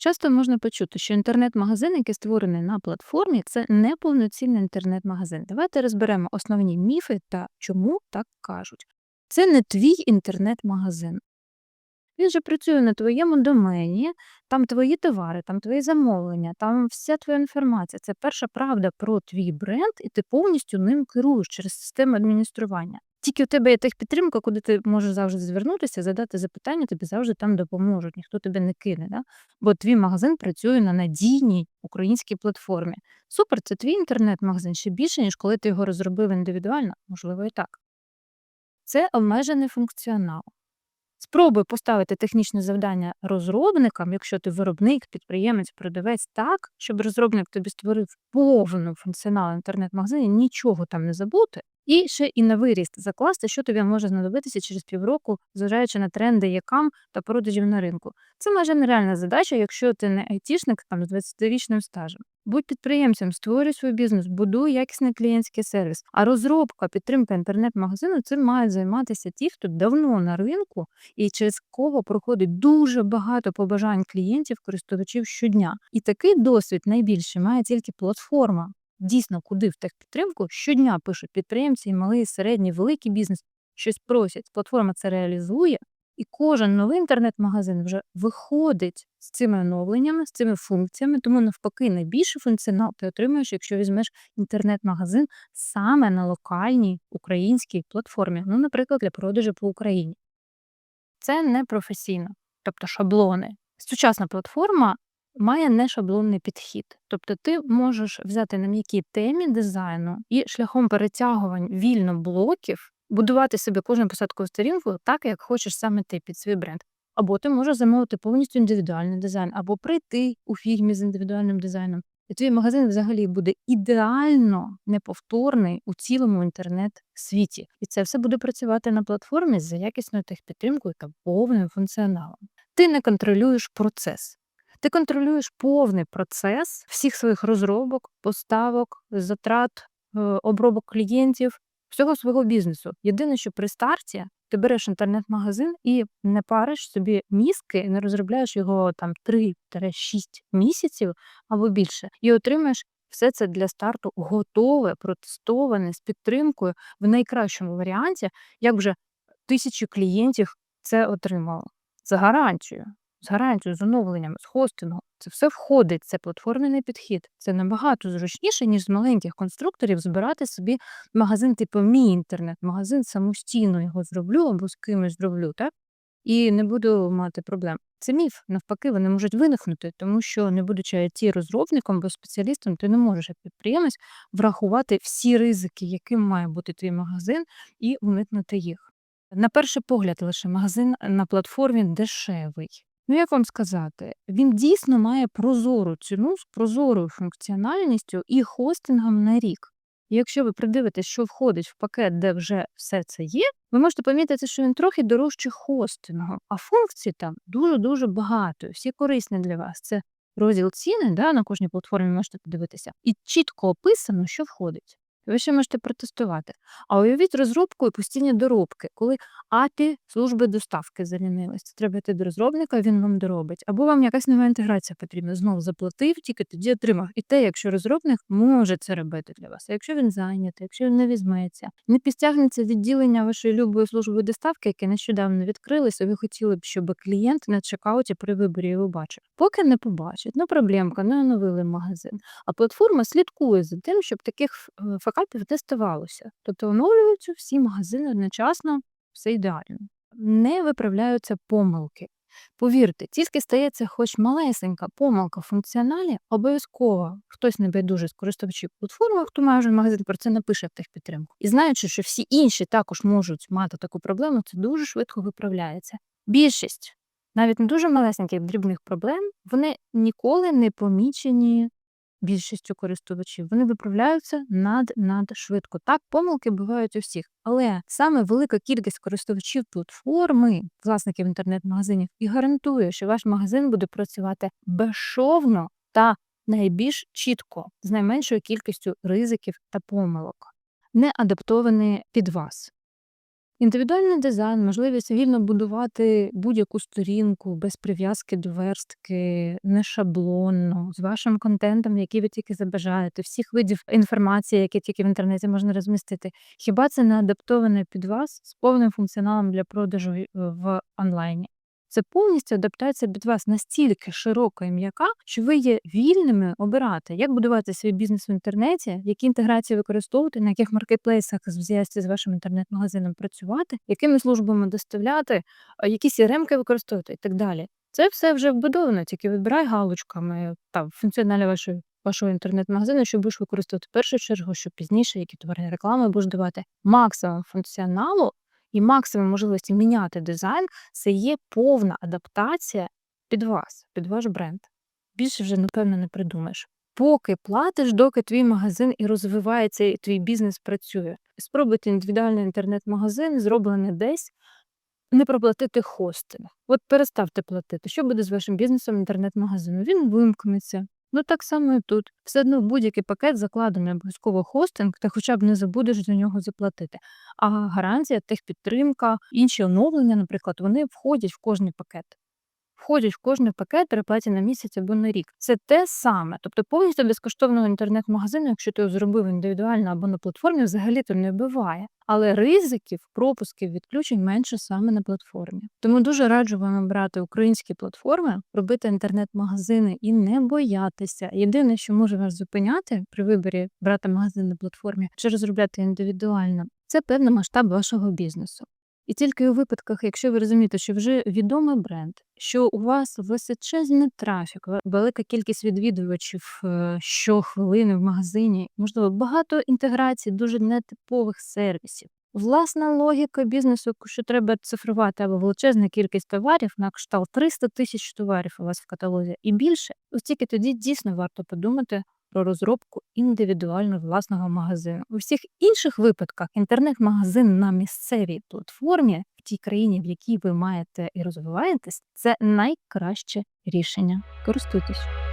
Часто можна почути, що інтернет-магазин, який створений на платформі, це не повноцінний інтернет-магазин. Давайте розберемо основні міфи та чому так кажуть. Це не твій інтернет-магазин. Він же працює на твоєму домені, там твої товари, там твої замовлення, там вся твоя інформація. Це перша правда про твій бренд, і ти повністю ним керуєш через систему адміністрування. Тільки у тебе є техпідтримка, куди ти можеш завжди звернутися, задати запитання, тобі завжди там допоможуть, ніхто тебе не кине. Да? Бо твій магазин працює на надійній українській платформі. Супер, це твій інтернет-магазин ще більше, ніж коли ти його розробив індивідуально, можливо, і так. Це обмежений функціонал. Спробуй поставити технічне завдання розробникам, якщо ти виробник, підприємець, продавець, так, щоб розробник тобі створив повну функціонал інтернет-магазині, нічого там не забути, і ще і на виріст закласти, що тобі може знадобитися через півроку, зважаючи на тренди якам та продажів на ринку. Це майже нереальна задача, якщо ти не айтішник там з 20-річним стажем. Будь підприємцем, створюй свій бізнес, будуй якісний клієнтський сервіс. А розробка, підтримка інтернет-магазину цим мають займатися ті, хто давно на ринку і через кого проходить дуже багато побажань клієнтів, користувачів щодня. І такий досвід найбільше має тільки платформа. Дійсно, куди в техпідтримку щодня пишуть підприємці, і малий, і середній, великий бізнес щось просять. Платформа це реалізує, і кожен новий інтернет-магазин вже виходить з цими оновленнями, з цими функціями. Тому навпаки, найбільший функціонал ти отримуєш, якщо візьмеш інтернет-магазин саме на локальній українській платформі, ну, наприклад, для продажу по Україні. Це не професійно, тобто шаблони. Sучасна платформа має нешаблонний підхід. Тобто ти можеш взяти на м'якій темі дизайну і шляхом перетягувань вільно блоків будувати собі кожну посадкову сторінку так, як хочеш саме ти під свій бренд. Або ти можеш замовити повністю індивідуальний дизайн, або прийти у фігмі з індивідуальним дизайном. І твій магазин взагалі буде ідеально неповторний у цілому інтернет-світі. І це все буде працювати на платформі за якісною техпідтримкою та повним функціоналом. Ти не контролюєш процес. Ти контролюєш повний процес всіх своїх розробок, поставок, затрат, е, обробок клієнтів, всього свого бізнесу. Єдине, що при старті ти береш інтернет-магазин і не париш собі мізки, не розробляєш його там 3-6 місяців або більше, і отримаєш все це для старту готове, протестоване з підтримкою в найкращому варіанті, як вже тисячі клієнтів це отримало. Це гарантію з гарантією, з оновленнями, з хостингом. Це все входить, це платформений підхід. Це набагато зручніше, ніж з маленьких конструкторів збирати собі магазин, типу мій інтернет-магазин, самостійно його зроблю або з кимось зроблю, так? І не буду мати проблем. Це міф, навпаки, вони можуть виникнути, тому що, не будучи it розробником або спеціалістом, ти не можеш як підприємець врахувати всі ризики, яким має бути твій магазин, і уникнути їх. На перший погляд, лише магазин на платформі дешевий. Ну, як вам сказати, він дійсно має прозору ціну з прозорою функціональністю і хостингом на рік. І якщо ви придивитесь, що входить в пакет, де вже все це є, ви можете помітити, що він трохи дорожче хостингу, а функцій там дуже-дуже багато, всі корисні для вас. Це розділ ціни, да, на кожній платформі можете подивитися, і чітко описано, що входить. Ви ще можете протестувати. А уявіть розробку і постійні доробки, коли API служби доставки замінились. Треба йти до розробника, він вам доробить. Або вам якась нова інтеграція потрібна. Знову заплатив, тільки тоді отримав. І те, якщо розробник може це робити для вас. А якщо він зайнятий, якщо він не візьметься, не підтягнеться відділення вашої любої служби доставки, яке нещодавно відкрилися, ви хотіли б, щоб клієнт на чекауті при виборі його бачив. Поки не побачить, ну проблемка, не оновили магазин. А платформа слідкує за тим, щоб таких е, факапів не ставалося. Тобто оновлюються всі магазини одночасно, все ідеально. Не виправляються помилки. Повірте, тільки стається хоч малесенька помилка в функціоналі, обов'язково хтось небайдужий з користувачів платформи, хто має вже магазин, про це напише в техпідтримку. І знаючи, що всі інші також можуть мати таку проблему, це дуже швидко виправляється. Більшість навіть не дуже малесеньких дрібних проблем, вони ніколи не помічені більшістю користувачів. Вони виправляються над над швидко. Так, помилки бувають у всіх, але саме велика кількість користувачів платформи, власників інтернет-магазинів, і гарантує, що ваш магазин буде працювати безшовно та найбільш чітко, з найменшою кількістю ризиків та помилок, не адаптовані під вас. Індивідуальний дизайн, можливість вільно будувати будь-яку сторінку без прив'язки до верстки, не шаблонно, з вашим контентом, який ви тільки забажаєте, всіх видів інформації, які тільки в інтернеті можна розмістити. Хіба це не адаптоване під вас з повним функціоналом для продажу е, в онлайні? Це повністю адаптація під вас настільки широка і м'яка, що ви є вільними обирати, як будувати свій бізнес в інтернеті, які інтеграції використовувати, на яких маркетплейсах в зв'язці з вашим інтернет-магазином працювати, якими службами доставляти, а які CRM-ки використовувати і так далі. Це все вже вбудовано, тільки вибирай галочками там функціоналі вашої вашого інтернет-магазину, що будеш використовувати в першу чергу, що пізніше, які товарні реклами будеш давати максимум функціоналу і максимум можливості міняти дизайн, це є повна адаптація під вас, під ваш бренд. Більше вже, напевно, не придумаєш. Поки платиш, доки твій магазин і розвивається, і твій бізнес працює. Спробуйте індивідуальний інтернет-магазин, зроблений десь, не проплатити хостинг. От переставте платити. Що буде з вашим бізнесом інтернет-магазину? Він вимкнеться. Ну так само і тут. Все одно будь-який пакет закладений обов'язково хостинг, ти хоча б не забудеш за нього заплатити. А гарантія, техпідтримка, інші оновлення, наприклад, вони входять в кожний пакет. Входять в кожний пакет переплаті на місяць або на рік. Це те саме. Тобто повністю безкоштовного інтернет-магазину, якщо ти його зробив індивідуально або на платформі, взагалі то не буває. Але ризиків, пропусків, відключень менше саме на платформі. Тому дуже раджу вам брати українські платформи, робити інтернет-магазини і не боятися. Єдине, що може вас зупиняти при виборі брати магазин на платформі чи розробляти індивідуально, це певний масштаб вашого бізнесу. І тільки у випадках, якщо ви розумієте, що вже відомий бренд, що у вас височезний трафік, велика кількість відвідувачів е, щохвилини в магазині, можливо, багато інтеграцій дуже нетипових сервісів. Власна логіка бізнесу, що треба цифрувати або величезна кількість товарів на кшталт 300 тисяч товарів у вас в каталозі і більше, ось тільки тоді дійсно варто подумати про розробку індивідуально власного магазину. У всіх інших випадках інтернет-магазин на місцевій платформі в тій країні, в якій ви маєте і розвиваєтесь, це найкраще рішення. Користуйтесь.